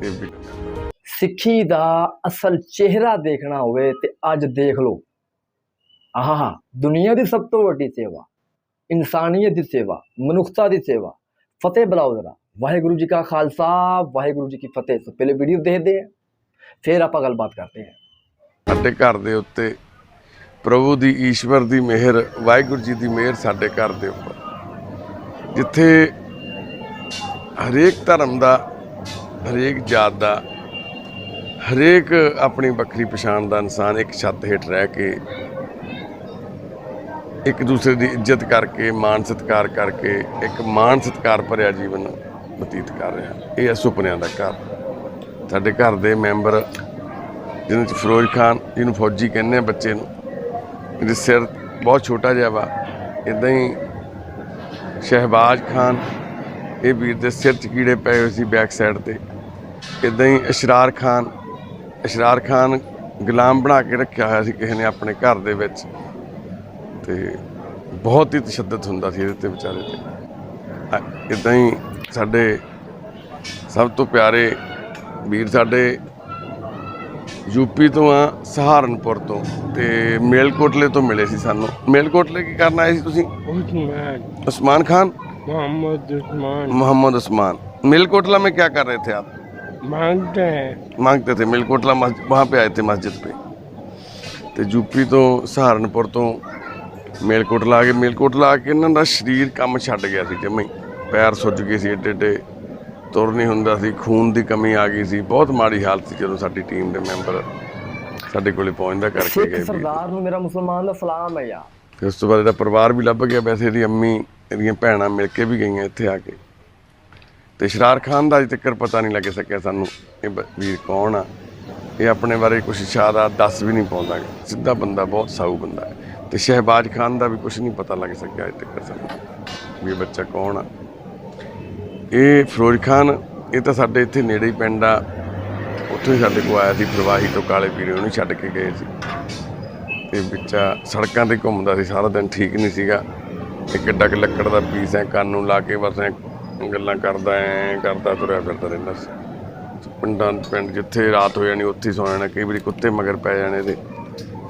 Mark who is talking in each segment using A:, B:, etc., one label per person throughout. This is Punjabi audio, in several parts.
A: ਤੇ
B: ਸਿੱਖੀ ਦਾ ਅਸਲ ਚਿਹਰਾ ਦੇਖਣਾ ਹੋਵੇ ਤੇ ਅੱਜ ਦੇਖ ਲਓ। ਆਹਾ ਦੁਨੀਆ ਦੀ ਸਭ ਤੋਂ ਵੱਡੀ ਸੇਵਾ ਇਨਸਾਨੀਅਤ ਦੀ ਸੇਵਾ ਮਨੁੱਖਤਾ ਦੀ ਸੇਵਾ ਫਤਿਹ ਬੁਲਾਓ ਜਰਾ। ਵਾਹਿਗੁਰੂ ਜੀ ਕਾ ਖਾਲਸਾ ਵਾਹਿਗੁਰੂ ਜੀ ਕੀ ਫਤਿਹ। ਤੋਂ ਪਹਿਲੇ ਵੀਡੀਓ ਦੇਖਦੇ ਹਾਂ ਫਿਰ ਆਪਾਂ ਗੱਲਬਾਤ ਕਰਦੇ ਹਾਂ।
A: ਸਾਡੇ ਘਰ ਦੇ ਉੱਤੇ ਪ੍ਰਭੂ ਦੀ ਈਸ਼ਵਰ ਦੀ ਮਿਹਰ ਵਾਹਿਗੁਰੂ ਜੀ ਦੀ ਮਿਹਰ ਸਾਡੇ ਘਰ ਦੇ ਉੱਪਰ। ਜਿੱਥੇ ਹਰੇਕ ਧਰਮ ਦਾ ਹਰੇਕ ਜਾਤ ਦਾ, ਹਰੇਕ ਆਪਣੀ ਵੱਖਰੀ ਪਛਾਣ ਦਾ ਇਨਸਾਨ ਇੱਕ ਛੱਤ ਹੇਠ ਰਹਿ ਕੇ ਇੱਕ ਦੂਸਰੇ ਦੀ ਇੱਜ਼ਤ ਕਰਕੇ, ਮਾਣ ਸਤਿਕਾਰ ਕਰਕੇ, ਇੱਕ ਮਾਣ ਸਤਿਕਾਰ ਭਰਿਆ ਜੀਵਨ ਬਤੀਤ ਕਰ ਰਿਹਾ। ਇਹ ਹੈ ਸੁਪਨਿਆਂ ਦਾ ਘਰ। ਸਾਡੇ ਘਰ ਦੇ ਮੈਂਬਰ ਜਿਹਦੇ ਚ ਫਿਰੋਜ਼ ਖਾਨ, ਜਿਹਨੂੰ ਫੌਜੀ ਕਹਿੰਦੇ ਆ ਬੱਚੇ ਨੂੰ, ਇਹਦੇ ਸਿਰ ਬਹੁਤ ਛੋਟਾ ਜਿਹਾ ਵਾ। ਇਦਾਂ ਹੀ ਸ਼ਹਿਬਾਜ਼ ਖਾਨ ਇਹ ਵੀਰ ਦੇ ਸਿਰ 'ਚ ਕੀੜੇ ਪਏ ਹੋਏ ਸੀ ਬੈਕ ਸਾਈਡ ਤੇ। ਇਦਾਂ ਹੀ ਇਸ਼ਰਾਰ ਖਾਨ ਇਸ਼ਰਾਰ ਖਾਨ ਗੁਲਾਮ ਬਣਾ ਕੇ ਰੱਖਿਆ ਹੋਇਆ ਸੀ ਕਿਸੇ ਨੇ ਆਪਣੇ ਘਰ ਦੇ ਵਿੱਚ ਤੇ ਬਹੁਤ ਹੀ ਤਸ਼ੱਦਦ ਹੁੰਦਾ ਸੀ ਇਹਦੇ ਤੇ ਵਿਚਾਰੇ ਤੇ। ਇਦਾਂ ਹੀ ਸਾਡੇ ਸਭ ਤੋਂ ਪਿਆਰੇ ਵੀਰ ਸਾਡੇ ਯੂਪੀ ਤੋਂ ਆ ਸਹਾਰਨਪੁਰ ਤੋਂ ਤੇ ਮੇਲਕੋਟਲੇ ਤੋਂ ਮਿਲੇ ਸੀ ਸਾਨੂੰ। ਮੇਲਕੋਟਲੇ ਕੀ ਕਰਨ ਆਏ ਸੀ ਤੁਸੀਂ? ਉਸਮਾਨ ਖਾਨ?
C: मोहम्मद उस्मान
A: मोहम्मद उस्मान मेलकोटला में क्या कर रहे थे आप
C: मांगते हैं
A: मांगते थे मेलकोटला मस्जिद वहाँ पे आए थे मस्जिद पे ਤੇ ਯੂਪੀ ਤੋਂ ਸਹਾਰਨਪੁਰ ਤੋਂ ਮੇਲਕੋਟਲਾ ਆ ਕੇ ਮੇਲਕੋਟਲਾ ਆ ਕੇ ਇਹਨਾਂ ਦਾ ਸਰੀਰ ਕੰਮ ਛੱਡ ਗਿਆ ਸੀ ਜਮੇ ਪੈਰ ਸੁੱਜ ਗਏ ਸੀ ਏਡੇ ਏਡੇ ਤੁਰ ਨਹੀਂ ਹੁੰਦਾ ਸੀ ਖੂਨ ਦੀ ਕਮੀ ਆ ਗਈ ਸੀ ਬਹੁਤ ਮਾੜੀ ਹਾਲਤ ਸੀ ਜਦੋਂ ਸਾਡੀ ਟੀਮ ਦੇ ਮੈਂਬਰ ਸਾਡੇ ਕੋਲੇ ਪਹੁੰਚਦਾ ਕਰਕੇ
B: ਸਿੱਖ
A: ਗਏ ਵੀ
B: ਸਰਦਾਰ ਨੂੰ ਮੇਰਾ ਮੁਸਲਮਾਨ ਦਾ ਸਲਾਮ ਹੈ ਯਾਰ
A: ਤੇ ਉਸ ਤੋਂ ਬਾਅਦ ਇਹਦਾ ਪਰਿਵਾਰ ਵੀ ਲੱਭ ਗਿਆ, ਵੈਸੇ ਇਹਦੀ ਅੰਮੀ, ਇਹਦੀਆਂ ਭੈਣਾਂ ਮਿਲ ਕੇ ਵੀ ਗਈਆਂ ਇੱਥੇ ਆ ਕੇ। ਤੇ ਸ਼ਰਾਰ ਖਾਨ ਦਾ ਅਜੇ ਤੱਕ ਪਤਾ ਨਹੀਂ ਲੱਗ ਸਕਿਆ ਸਾਨੂੰ ਇਹ ਬ- ਵੀਰ ਕੌਣ ਆ। ਇਹ ਆਪਣੇ ਬਾਰੇ ਕੁਝ ਇਸ਼ਾਰਾ ਦੱਸ ਵੀ ਨਹੀਂ ਪਾਉਂਦਾ ਸਿੱਧਾ ਬੰਦਾ, ਬਹੁਤ ਸਾਊ ਬੰਦਾ ਹੈ। ਤੇ ਸ਼ਹਿਬਾਜ਼ ਖਾਨ ਦਾ ਵੀ ਕੁਝ ਨਹੀਂ ਪਤਾ ਲੱਗ ਸਕਿਆ ਅਜੇ ਤੱਕ ਸਾਨੂੰ ਵੀ ਇਹ ਬੱਚਾ ਕੌਣ ਆ। ਇਹ ਫਿਰੋਜ਼ ਖਾਨ, ਇਹ ਤਾਂ ਸਾਡੇ ਇੱਥੇ ਨੇੜੇ ਹੀ ਪਿੰਡ ਆ। ਉੱਥੇ ਸਾਡੇ ਕੋਲ ਆਇਆ ਸੀ, ਪ੍ਰਵਾਹੀ ਤੋਂ ਕਾਲੇ ਪੀਰੇ ਉਹਨੂੰ ਛੱਡ ਕੇ ਗਏ ਸੀ। ਤੇ ਵਿੱਚਾ ਸੜਕਾਂ ਤੇ ਘੁੰਮਦਾ ਸੀ, ਸਾਰਾ ਦਿਨ ਠੀਕ ਨਹੀਂ ਸੀਗਾ। ਇੱਕ ਕਿੱਡਾ ਲੱਕੜ ਦਾ ਪੀਸ ਐ, ਕੰਨ ਨੂੰ ਲਾ ਕੇ ਬਸ ਐ ਗੱਲਾਂ ਕਰਦਾ, ਐ ਕਰਦਾ, ਤੁਰਿਆ ਫਿਰਦਾ ਰਹਿੰਦਾ ਸੀ। ਪਿੰਡਾਂ, ਪਿੰਡ ਜਿੱਥੇ ਰਾਤ ਹੋ ਜਾਣੀ, ਉੱਥੇ ਹੀ ਸੌ ਜਾਣਾ, ਕਈ ਵਾਰੀ ਕੁੱਤੇ ਮਗਰ ਪੈ ਜਾਣੇ ਤੇ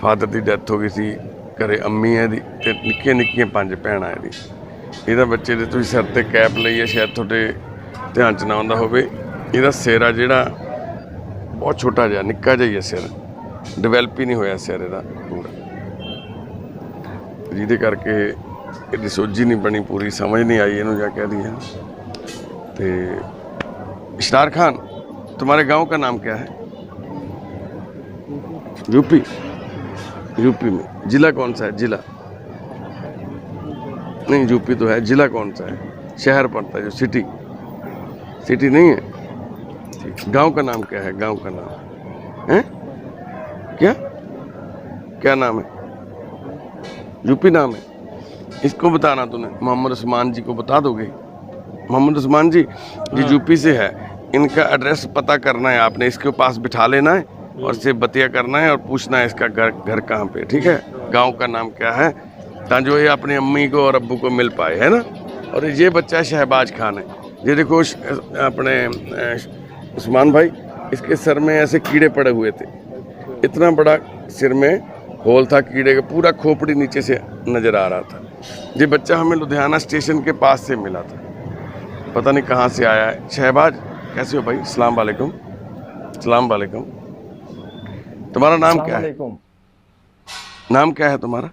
A: ਫਾਦਰ ਦੀ ਡੈਥ ਹੋ ਗਈ ਸੀ, ਘਰੇ ਅੰਮੀ ਐ ਦੀ ਤੇ ਨਿੱਕੀਆਂ ਨਿੱਕੀਆਂ ਪੰਜ ਭੈਣਾਂ ਇਹਦੀ ਇਹਦਾ ਬੱਚੇ ਦੇ ਤੁਸੀਂ ਸਿਰ ਤੇ ਕੈਪ ਲਈ ਹੈ ਸ਼ਾਇਦ ਤੁਹਾਡੇ ਧਿਆਨ ਚ ਨਾ ਆਉਂਦਾ ਹੋਵੇ, ਇਹਦਾ ਸਿਰ ਆ ਜਿਹੜਾ ਬਹੁਤ ਛੋਟਾ ਜਿਹਾ, ਨਿੱਕਾ ਜਿਹਾ ਹੀ ਹੈ ਸਿਰ। ਡਿਵੈਲਪ ਹੀ ਨਹੀਂ ਹੋਇਆ ਸਿਰ ਇਹਦਾ ਪੂਰਾ ਜਿਹਦੇ ਕਰਕੇ ਇਹਦੀ ਸੋਝੀ ਨਹੀਂ ਬਣੀ ਪੂਰੀ ਸਮਝ ਨਹੀਂ ਆਈ ਇਹਨੂੰ ਜਾ ਕਹਿ ਦਈਏ ਤੇ इशरार खान तुम्हारे गांव का नाम क्या है यूपी यूपी में जिला कौन सा है जिला नहीं यूपी तो है जिला कौन सा है शहर पड़ता है जो सिटी सिटी नहीं है ठीक गांव का नाम क्या है गांव का नाम है क्या? क्या नाम है? यूपी नाम है? इसको बताना तूने। मोहम्मद उस्मान जी को बता दोगे? मोहम्मद उस्मान जी ये यूपी से है। इनका एड्रेस पता करना है आपने। इसके पास बिठा लेना है और इससे बतिया करना है और पूछना है इसका घर घर कहाँ पे ठीक है? गाँव का नाम क्या है? ताकि जो ये अपनी अम्मी को और अब्बू को मिल पाए है ना? और ये बच्चा शहबाज खान है। ये देखो अपने उस्मान भाई इसके सर में ऐसे कीड़े पड़े हुए थे। इतना बड़ा सिर में होल था कीड़े का पूरा खोपड़ी नीचे से नज़र आ रहा था। ये बच्चा हमें लुधियाना स्टेशन के पास से मिला था। पता नहीं कहाँ से आया है। शहबाज कैसे हो भाई? सलाम वालेकुम। सलाम वालेकुम। तुम्हारा नाम क्या है? नाम क्या है तुम्हारा?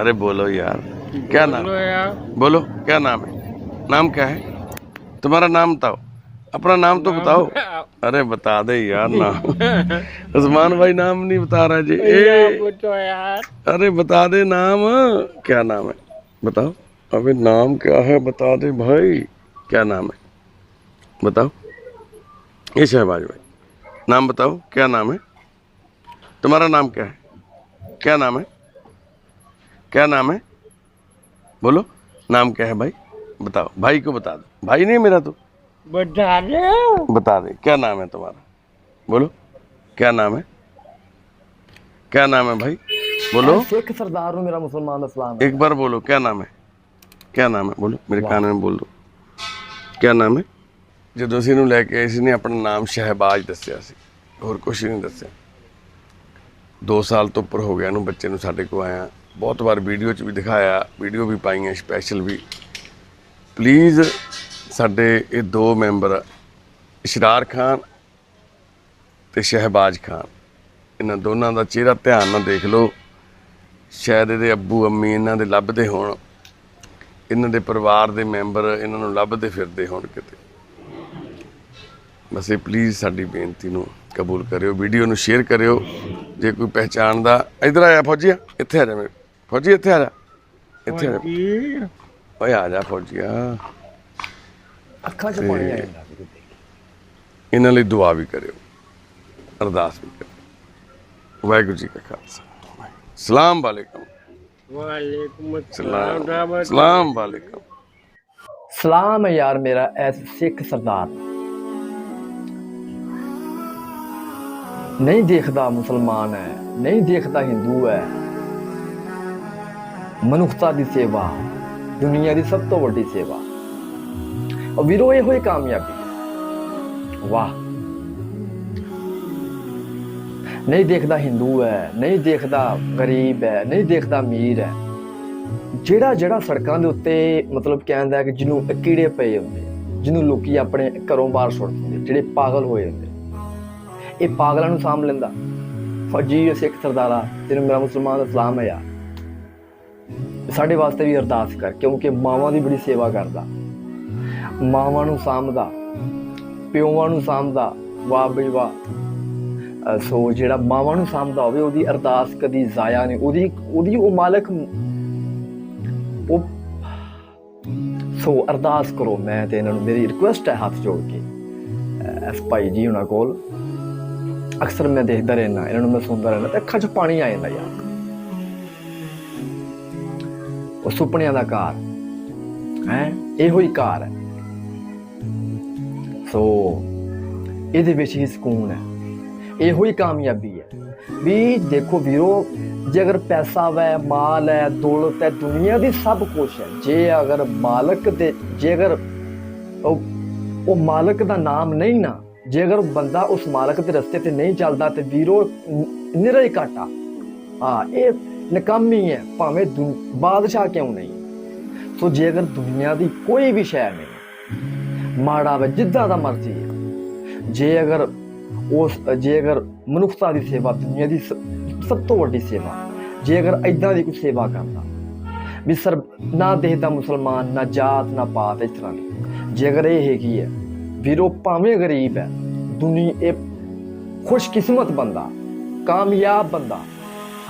A: अरे बोलो यार। क्या नाम?
C: बोलो यार।
A: बोलो क्या नाम है? नाम क्या है? तुम्हारा नाम बताओ। अपना नाम तो बताओ। अरे बता दे यार नाम। उस्मान भाई नाम नहीं बता रहा जी। ए,
C: यार।
A: अरे बता दे नाम। क्या नाम है? बताओ। अबे नाम क्या है बता दे भाई। क्या नाम है? बताओ। ये शहबाज भाई। नाम बताओ। क्या नाम है? तुम्हारा नाम क्या है? क्या नाम है? क्या नाम है? बोलो। नाम क्या है भाई? बताओ। भाई को बता दो। भाई नहीं मेरा तो।
C: बता दे
A: बता दे क्या नाम है तुम्हारा बोलो क्या नाम है क्या नाम है भाई बोलो
B: ਸਿੱਖ ਸਰਦਾਰ ਨੂੰ ਮੇਰਾ ਮੁਸਲਮਾਨ ਦਾ ਸਲਾਮ ਹੈ
A: एक बार बोलो क्या नाम है क्या नाम है बोलो मेरे कान में बोल दो क्या नाम है ਜਦੋਂ ਅਸੀਂ ਇਹਨੂੰ ਲੈ ਕੇ ਆਏ ਸੀ ਨੇ ਆਪਣਾ ਨਾਮ ਸ਼ਹਿਬਾਜ਼ ਦੱਸਿਆ ਸੀ ਹੋਰ ਕੁਝ ਨਹੀਂ ਦੱਸਿਆ 2 ਸਾਲ ਤੋਂ ਉੱਪਰ ਹੋ ਗਿਆ ਇਹਨੂੰ ਬੱਚੇ ਨੂੰ ਸਾਡੇ ਕੋਲ ਆਇਆ ਬਹੁਤ ਵਾਰ ਵੀਡੀਓ 'ਚ ਵੀ ਦਿਖਾਇਆ ਵੀਡੀਓ ਵੀ ਪਾਈਆਂ ਸਪੈਸ਼ਲ ਵੀ ਪਲੀਜ਼ ਸਾਡੇ ਇਹ ਦੋ ਮੈਂਬਰ ਇਸ਼ਰਾਰ ਖਾਨ ਤੇ ਸ਼ਹਿਬਾਜ਼ ਖਾਨ। ਇਹਨਾਂ ਦੋਨਾਂ ਦਾ ਚਿਹਰਾ ਧਿਆਨ ਨਾਲ ਦੇਖ ਲਓ। ਸ਼ਾਇਦ ਇਹਦੇ ਅੱਬੂ ਅੰਮੀ ਇਹਨਾਂ ਦੇ ਲੱਭਦੇ ਹੋਣ। ਇਹਨਾਂ ਦੇ ਪਰਿਵਾਰ ਦੇ ਮੈਂਬਰ ਇਹਨਾਂ ਨੂੰ ਲੱਭਦੇ ਫਿਰਦੇ ਹੋਣ ਕਿਤੇ। ਬਸ ਇਹ ਪਲੀਜ਼ ਸਾਡੀ ਬੇਨਤੀ ਨੂੰ ਕਬੂਲ ਕਰਿਓ। ਵੀਡੀਓ ਨੂੰ ਸ਼ੇਅਰ ਕਰਿਓ। ਜੇ ਕੋਈ ਪਹਿਚਾਣਦਾ ਇਧਰ ਆਇਆ ਫੌਜੀਆ। ਇੱਥੇ ਆ ਜਾ ਮੇਰੇ ਫੌਜੀ ਇੱਥੇ ਆ ਜਾ। ਇੱਥੇ ਆ ਜਾ। ਓਏ ਆ ਜਾ ਫੌਜੀਆ।
B: ਅੱਖਾਂ 'ਚ ਪਾਣੀ ਆ ਜਾਂਦਾ ਵੀਰੋ ਦੇਖ।
A: ਇਹਨਾਂ ਲਈ ਦੁਆ ਵੀ ਕਰਿਓ ਅਰਦਾਸ ਵੀ ਕਰਿਓ। ਵਾਹਿਗੁਰੂ ਜੀ ਕਾ ਖਾਲਸਾ। ਸਲਾਮ ਵਾਲੇਕਮ।
C: ਵਾਲੇਕੁਮ
A: ਸਲਾਮ। ਸਲਾਮ ਵਾਲੇਕਮ।
B: ਸਲਾਮ ਹੈ ਯਾਰ ਮੇਰਾ ਐਸ ਸਿੱਖ ਸਰਦਾਰ। ਨਹੀਂ ਦੇਖਦਾ ਮੁਸਲਮਾਨ ਹੈ ਨਹੀਂ ਦੇਖਦਾ ਹਿੰਦੂ ਹੈ। ਮਨੁੱਖਤਾ ਦੀ ਸੇਵਾ ਦੁਨੀਆ ਦੀ ਸਭ ਤੋਂ ਵੱਡੀ ਸੇਵਾ। ਔਰ ਵੀਰੋ ਇਹ ਹੋਈ ਕਾਮਯਾਬੀ ਵਾਹ ਨਹੀਂ ਦੇਖਦਾ ਹਿੰਦੂ ਹੈ ਨਹੀਂ ਦੇਖਦਾ ਗਰੀਬ ਹੈ ਨਹੀਂ ਦੇਖਦਾ ਅਮੀਰ ਹੈ ਜਿਹੜਾ ਜਿਹੜਾ ਸੜਕਾਂ ਦੇ ਉੱਤੇ ਮਤਲਬ ਕਹਿੰਦਾ ਕਿ ਜਿਹਨੂੰ ਕੀੜੇ ਪਏ ਹੁੰਦੇ। ਜਿਹਨੂੰ ਲੋਕੀ ਆਪਣੇ ਘਰੋਂ ਬਾਹਰ ਸੁੱਟ ਦਿੰਦੇ ਜਿਹੜੇ ਪਾਗਲ ਹੋਏ ਹੁੰਦੇ। ਇਹ ਪਾਗਲਾਂ ਨੂੰ ਸਾਂਭ ਲੈਂਦਾ। ਫੌਜੀ ਸਿੱਖ ਸਰਦਾਰਾ ਜਿਹਨੂੰ ਮੇਰਾ ਮੁਸਲਮਾਨ ਦਾ ਸਲਾਮ ਹੈ ਯਾਰ। ਸਾਡੇ ਵਾਸਤੇ ਵੀ ਅਰਦਾਸ ਕਰ, ਕਿਉਂਕਿ ਮਾਵਾਂ ਦੀ ਬੜੀ ਸੇਵਾ ਕਰਦਾ। ਮਾਵਾਂ ਨੂੰ ਸਾਂਭਦਾ ਪਿਓਾਂ ਨੂੰ ਸਾਂਭਦਾ, ਵਾਹ ਬਈ ਵਾਹ। ਸੋ ਜਿਹੜਾ ਮਾਵਾਂ ਨੂੰ ਸਾਂਭਦਾ ਹੋਵੇ, ਉਹਦੀ ਅਰਦਾਸ ਕਦੀ ਜ਼ਾਇਆ ਨਹੀਂ। ਉਹਦੀ ਉਹਦੀ ਉਹ ਮਾਲਕ ਉਹ ਸੋ ਅਰਦਾਸ ਕਰੋ, ਮੈਂ ਤੇ ਇਹਨਾਂ ਨੂੰ ਮੇਰੀ ਰਿਕੁਐਸਟ ਹੈ ਹੱਥ ਜੋੜ ਕੇ। ਐਸ ਭਾਈ ਜੀ ਉਹਨਾਂ ਕੋਲ, ਅਕਸਰ ਮੈਂ ਦੇਖਦਾ ਰਹਿਣਾ ਇਹਨਾਂ ਨੂੰ ਮੈਂ ਸੁਣਦਾ ਰਹਿਣਾ ਤੇ ਅੱਖਾਂ 'ਚ ਪਾਣੀ ਆ ਜਾਂਦਾ ਯਾਰ। ਉਹ ਸੁਪਨਿਆਂ ਦਾ ਘਰ। ਹੈ? ਇਹੋ ਹੀ ਘਰ ਹੈ। ਸੋ ਇਹਦੇ ਵਿੱਚ ਹੀ ਸਕੂਨ ਹੈ। ਇਹੋ ਹੀ ਕਾਮਯਾਬੀ ਹੈ। ਵੀ ਦੇਖੋ ਵੀਰੋ, ਜੇ ਅਗਰ ਪੈਸਾ ਵੈ, ਮਾਲ ਹੈ, ਦੌਲਤ ਹੈ, ਦੁਨੀਆ ਦੀ ਸਭ ਕੁਝ ਹੈ। ਜੇ ਅਗਰ ਮਾਲਕ ਦੇ, ਜੇ ਅਗਰ ਉਹ ਮਾਲਕ ਦਾ ਨਾਮ ਨਹੀਂ ਨਾ, ਜੇ ਅਗਰ ਬੰਦਾ ਉਸ ਮਾਲਕ ਦੇ ਰਸਤੇ ਤੇ ਨਹੀਂ ਚੱਲਦਾ ਤੇ ਵੀਰੋ, ਨ- ਨਿਰਾ ਹੀ ਘਾਟਾ। ਹਾਂ, ਇਹ ਨਕਾਮੀ ਹੈ, ਭਾਵੇਂ ਦੁਨ- ਬਾਦਸ਼ਾਹ ਕਿਉਂ ਨਹੀਂ। ਸੋ ਜੇ ਅਗਰ ਦੁਨੀਆ ਦੀ ਕੋਈ ਵੀ ਸ਼ੈ ਨਹੀਂ ਮਾੜਾ ਵੇ, ਜਿੱਦਾਂ ਦਾ ਮਰਜ਼ੀ ਹੈ। ਜੇ ਅਗਰ ਉਸ, ਜੇ ਅਗਰ ਮਨੁੱਖਤਾ ਦੀ ਸੇਵਾ, ਦੁਨੀਆ ਦੀ ਸ- ਸਭ ਤੋਂ ਵੱਡੀ ਸੇਵਾ, ਜੇ ਅਗਰ ਐਦਾਂ ਦੀ ਕੋਈ ਸੇਵਾ ਕਰਦਾ ਵੀ ਸਰ, ਨਾ ਦੇਖਦਾ ਮੁਸਲਮਾਨ, ਨਾ ਜਾਤ, ਨਾ ਪਾਤ, ਇਸ ਤਰ੍ਹਾਂ ਦੀ। ਜੇ ਅਗਰ ਇਹ ਹੈਗੀ ਹੈ ਵੀਰੋ ਭਾਵੇਂ ਗਰੀਬ ਹੈ, ਦੁਨੀ, ਇਹ ਖੁਸ਼ਕਿਸਮਤ ਬੰਦਾ, ਕਾਮਯਾਬ ਬੰਦਾ,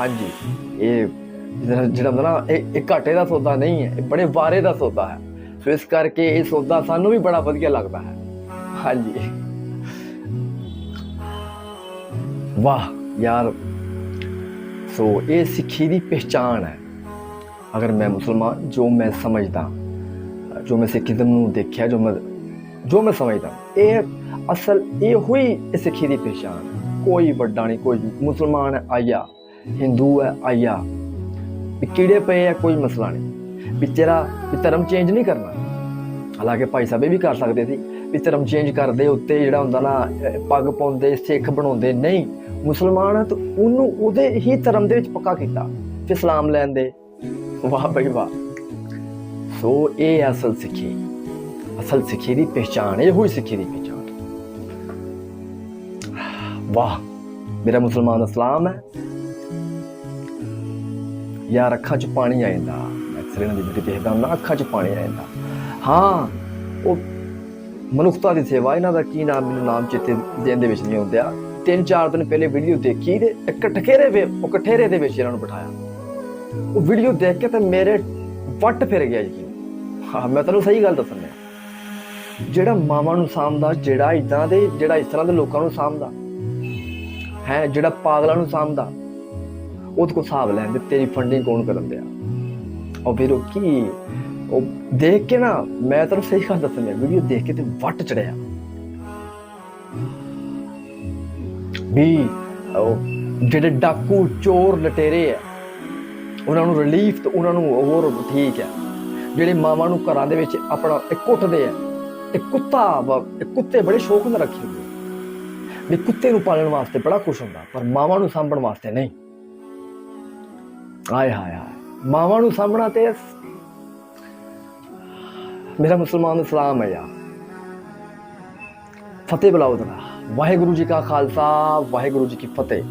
B: ਹਾਂਜੀ, ਇਹ ਜਿਹੜਾ ਜਿਹੜਾ ਨਾ, ਇਹ ਇਹ ਘਾਟੇ ਦਾ ਸੌਦਾ ਨਹੀਂ ਹੈ, ਇਹ ਬੜੇ ਵਾਰੇ ਦਾ ਸੌਦਾ ਹੈ। ਸੋ ਇਸ ਕਰਕੇ ਇਹ ਸੌਦਾ ਸਾਨੂੰ ਵੀ ਬੜਾ ਵਧੀਆ ਲੱਗਦਾ ਹੈ। ਹਾਂਜੀ। ਵਾਹ ਯਾਰ। ਸੋ ਇਹ ਸਿੱਖੀ ਦੀ ਪਹਿਚਾਣ ਹੈ। ਅਗਰ ਮੈਂ ਮੁਸਲਮਾਨ, ਜੋ ਮੈਂ ਸਮਝਦਾ, ਜੋ ਮੈਂ ਸਿੱਖੀਜ਼ਮ ਨੂੰ ਦੇਖਿਆ, ਜੋ ਮੈਂ ਜੋ ਮੈਂ ਸਮਝਦਾ, ਇਹ ਅਸਲ ਇਹ ਹੋਈ ਇਹ ਸਿੱਖੀ ਦੀ ਪਹਿਚਾਣ। ਕੋਈ ਵੱਡਾ ਨਹੀਂ, ਕੋਈ ਮੁਸਲਮਾਨ ਹੈ ਆਇਆ, ਹਿੰਦੂ ਹੈ, ਆਇਆ, ਵੀ ਕੀੜੇ ਪਏ ਆ, ਕੋਈ ਮਸਲਾ ਨਹੀਂ। ਵੀ ਤੇਰਾ, ਵੀ ਧਰਮ ਚੇਂਜ ਨਹੀਂ ਕਰਨਾ। ਹਾਲਾਂਕਿ ਭਾਈ ਸਾਹਿਬ ਇਹ ਵੀ ਕਰ ਸਕਦੇ ਸੀ ਵੀ ਧਰਮ ਚੇਂਜ ਕਰਦੇ ਉੱਤੇ ਜਿਹੜਾ ਹੁੰਦਾ ਨਾ ਪੱਗ ਪਾਉਂਦੇ, ਸਿੱਖ ਬਣਾਉਂਦੇ, ਨਹੀਂ। ਮੁਸਲਮਾਨ ਆ ਤਾਂ ਉਹਨੂੰ ਉਹਦੇ ਹੀ ਧਰਮ ਦੇ ਵਿੱਚ ਪੱਕਾ ਕੀਤਾ ਤੇ ਸਲਾਮ ਲੈਣ ਦੇ। ਵਾਹ ਬਈ ਵਾਹ। ਸੋ ਇਹ ਹੈ ਅਸਲ ਸਿੱਖੀ। ਅਸਲ ਸਿੱਖੀ ਦੀ ਪਹਿਚਾਣ, ਇਹ ਹੋਈ ਸਿੱਖੀ ਦੀ ਪਹਿਚਾਣ। ਵਾਹ, ਮੇਰਾ ਮੁਸਲਮਾਨ ਇਸਲਾਮ ਹੈ। ਯਾਰ ਅੱਖਾਂ 'ਚ ਪਾਣੀ ਆ ਜਾਂਦਾ। ਮੈਂ ਅਕਸਰ ਇਹਨਾਂ ਦੀ ਵੀਡੀਓ ਦੇਖਦਾ ਹੁੰਦਾ, ਅੱਖਾਂ 'ਚ ਪਾਣੀ ਆ ਜਾਂਦਾ। ਹਾਂ, ਉਹ ਮਨੁੱਖਤਾ ਦੀ ਸੇਵਾ, ਇਹਨਾਂ ਦਾ ਕੀ ਨਾਮ, ਮੈਨੂੰ ਨਾਮ ਚੇਤੇ ਦੇਣ ਦੇ ਵਿੱਚ ਨਹੀਂ ਆਉਂਦਾ ਤਿੰਨ ਚਾਰ ਦਿਨ ਪਹਿਲੇ ਵੀਡੀਓ ਦੇਖੀ ਤੇ ਇੱਕ ਠਕੇਰੇ ਵੇ ਉਹ ਕਠੇਰੇ ਦੇ ਵਿੱਚ ਇਹਨਾਂ ਨੂੰ ਬਿਠਾਇਆ। ਉਹ ਵੀਡੀਓ ਦੇਖ ਕੇ ਤਾਂ ਮੇਰੇ ਵੱਟ ਫਿਰ ਗਿਆ ਜੀ ਹਾਂ, ਮੈਂ ਤੁਹਾਨੂੰ ਸਹੀ ਗੱਲ ਦੱਸਣਾ ਜਿਹੜਾ ਮਾਵਾਂ ਨੂੰ ਸਾਂਭਦਾ, ਜਿਹੜਾ ਇਦਾਂ ਦੇ, ਜਿਹੜਾ ਇਸ ਤਰ੍ਹਾਂ ਦੇ ਲੋਕਾਂ ਨੂੰ ਸਾਂਭਦਾ, ਹੈ, ਜਿਹੜਾ ਪਾਗਲਾਂ ਨੂੰ ਸਾਂਭਦਾ, ਉਹਦੇ ਕੋਲ ਹਿਸਾਬ ਲੈਣ ਦੇ ਤੇਰੀ ਫੰਡਿੰਗ ਕੌਣ ਕਰਨ ਦਿਆ? ਉਹ ਫਿਰ ਉਹ ਕੀ, ਉਹ ਦੇਖ ਕੇ ਨਾ ਮੈਂ ਤੁਹਾਨੂੰ ਸਹੀ ਗੱਲ ਦੱਸਣਾ ਵੀਡੀਓ ਦੇਖ ਕੇ ਤੇ ਵੱਟ ਚੜਿਆ। ਵੀ ਉਹ ਜਿਹੜੇ ਡਾਕੂ ਚੋਰ ਲਟੇਰੇ ਆ, ਉਹਨਾਂ ਨੂੰ ਰਿਲੀਫ ਤੇ ਉਹਨਾਂ ਨੂੰ ਹੋਰ ਠੀਕ ਹੈ ਜਿਹੜੇ ਮਾਵਾਂ ਨੂੰ ਘਰਾਂ ਦੇ ਵਿੱਚ ਆਪਣਾ ਇੱਕ ਕੁੱਟਦੇ ਆ ਇੱਕ ਕੁੱਤਾ ਕੁੱਤੇ ਬੜੇ ਸ਼ੌਕ ਨਾਲ ਰੱਖੇ ਹੁੰਦੇ ਵੀ ਕੁੱਤੇ ਨੂੰ ਪਾਲਣ ਵਾਸਤੇ ਬੜਾ ਕੁਛ ਹੁੰਦਾ, ਪਰ ਮਾਵਾਂ ਨੂੰ ਸਾਂਭਣ ਵਾਸਤੇ ਨਹੀਂ। ਆਏ ਹਾਏ ਹਾਏ। ਮਾਵਾਂ ਨੂੰ ਸਾਂਭਣਾ ਤੇ ਮੇਰਾ ਮੁਸਲਮਾਨ ਇਸਲਾਮ ਹੈ ਯਾਰ। ਫਤਿਹ ਬੁਲਾਓ ਜਰਾ। ਵਾਹਿਗੁਰੂ ਜੀ ਕਾ ਖਾਲਸਾ, ਵਾਹਿਗੁਰੂ ਜੀ ਕੀ ਫਤਿਹ।